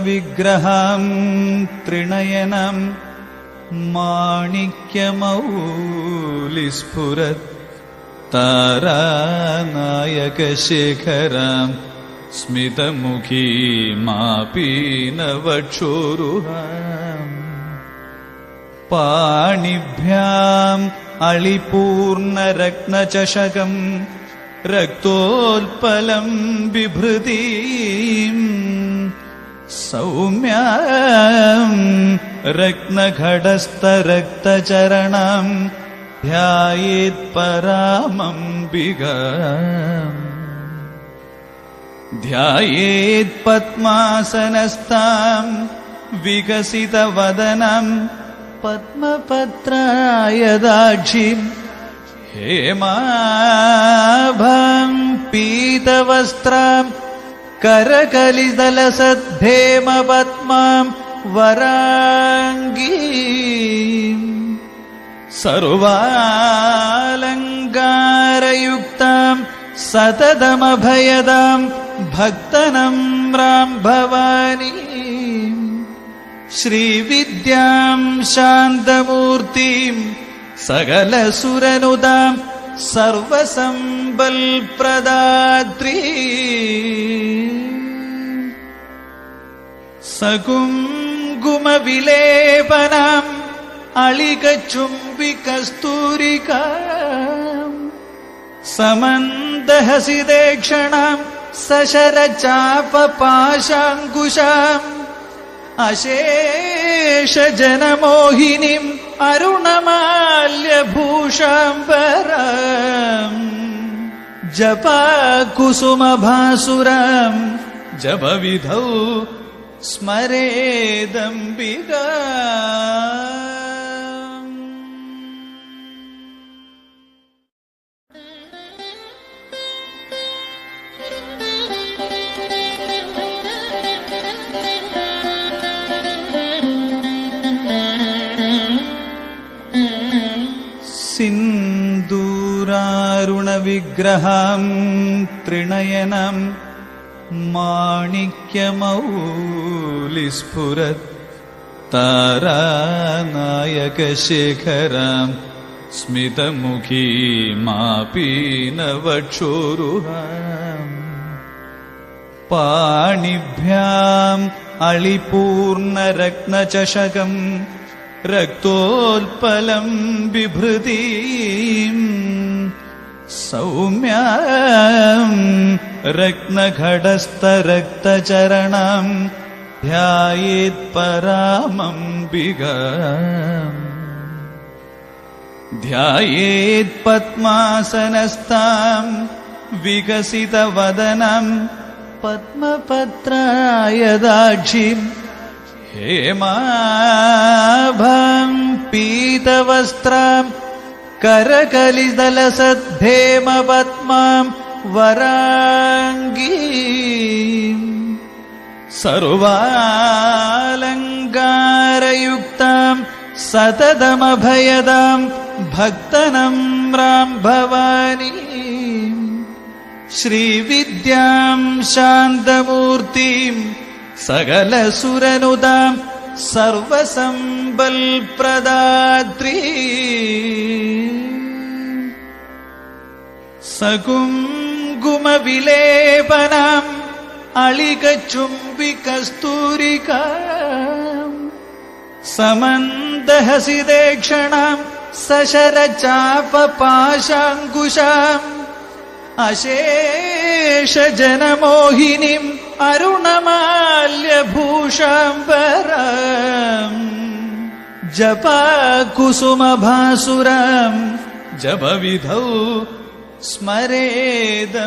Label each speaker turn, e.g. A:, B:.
A: सिन्दूरारुणविग्रहाम् त्रिणयनम् माणिक्यमौलिस्फुरत् तारानायकशेखराम् स्मितमुखीमापीनवक्षोरुहाम् पाणिभ्याम् अळिपूर्णरत्नचषकम् रक्तोत्पलम् बिभृतीम् सौम्याम् रत्नघटस्थरक्तचरणम् ध्यायेत्परामम्बिका ध्यायेत्पद्मासनस्ताम् विकसितवदनम् पद्मपत्राय दाक्षिम् हेमाभम् पीतवस्त्राम् करकलिदलसद्धेमपद्माम् वराङ्गी सर्वालङ्कारयुक्ताम् सततमभयदाम् भक्तनम्राम् Bhavani श्रीविद्याम् शान्तमूर्तिम् सकलसुरनुदाम् सर्वसम्बल्प्रदात्री। सकुङ्कुमविलेपनम् अळिकचुम्बिकस्तूरिका। समन्दहसिदेक्षणाम् सशरचापपाशाङ्कुशाम् अशेषजनमोहिनीम् अरुणमाल्यभूषाम्बरम् जपाकुसुमभासुरम् जपविधौ स्मरेदम्बिका सिन्दूरारुणविग्रहाम् त्रिणयनम् माणिक्यमौलिस्फुरत् तारानायकशेखराम् स्मितमुखीमापीनवक्षोरुहाम् पाणिभ्याम् अळिपूर्णरत्नचषकम् रक्तोत्पलम् बिभृतीम् सौम्याम् रत्नघटस्थरक्तचरणम् ध्यायेत्परामम्बिका ध्यायेत्पद्मासनस्ताम् विकसितवदनम् पद्मपत्राय दाक्षिम् हेमाभम् पीतवस्त्राम् करकलिदलसद्धेमपद्माम् वराङ्गी सर्वालङ्कारयुक्ताम् सततमभयदाम् भक्तनम्राम् Bhavani श्रीविद्याम् शान्तमूर्तिम् सकलसुरनुदाम् सर्वसम्बल्प्रदात्री। सकुङ्कुमविलेपनम् अळिकचुम्बिकस्तूरिका समन्दहसिदेक्षणाम् सशरचापपाशाङ्कुशाम् अशेषजनमोहिनीम् अरुणमाल्यभूषाम्बरम् जपाकुसुमभासुरम् जपविधौ स्मरेदम्बिका